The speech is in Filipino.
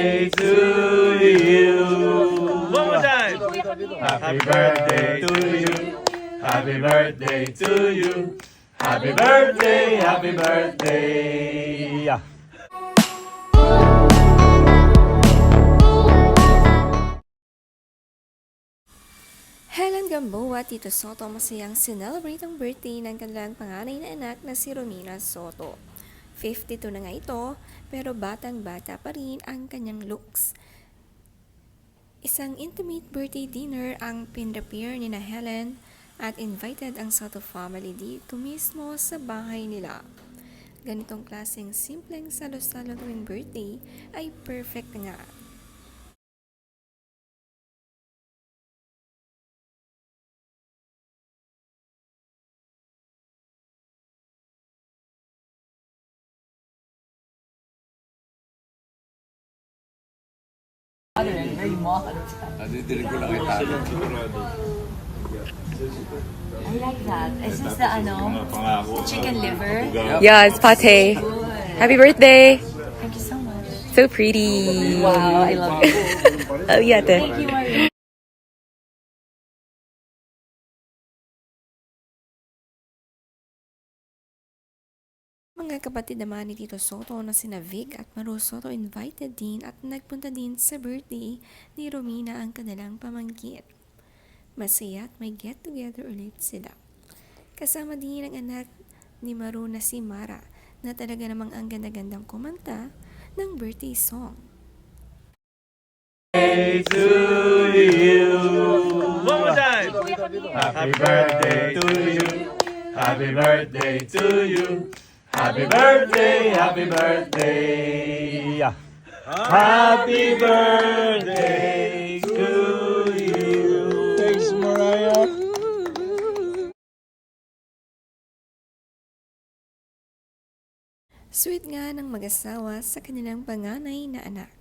birthday to you. Happy birthday to you. Happy birthday to you. Happy birthday, happy birthday. Yeah. Helen Gamboa at Tito Soto masayang sinelebrate ang birthday ng kanilang panganay na anak na si Romina Soto. 52 na nga ito, pero batang-bata pa rin ang kanyang looks. Isang intimate birthday dinner ang pinrepare ni na Helen at invited ang Soto family dito mismo sa bahay nila. Ganitong klaseng simpleng salo-salo tuwing birthday ay perfect nga. Nadidinig ko lang kita. I like that. Is this the ano? Chicken liver? Yeah, it's pate. Happy birthday! Thank you so much. So pretty. Wow, I love it. Oh, yeah, ate. Thank you, Marie. Mga kapatid naman ni Tito Soto na sina Vic at Maru Soto invited din at nagpunta din sa birthday ni Romina ang kanilang pamangkin. Masaya at may get together ulit sila. Kasama din ang anak ni Maru na si Mara na talaga namang ang ganda-gandang kumanta ng birthday song. Birthday to you. One more time. Happy birthday to you. Happy birthday to you. Happy birthday, happy birthday. Yeah. Happy birthday to you. Thanks, Mariah. Sweet nga ng mag-asawa sa kanilang panganay na anak.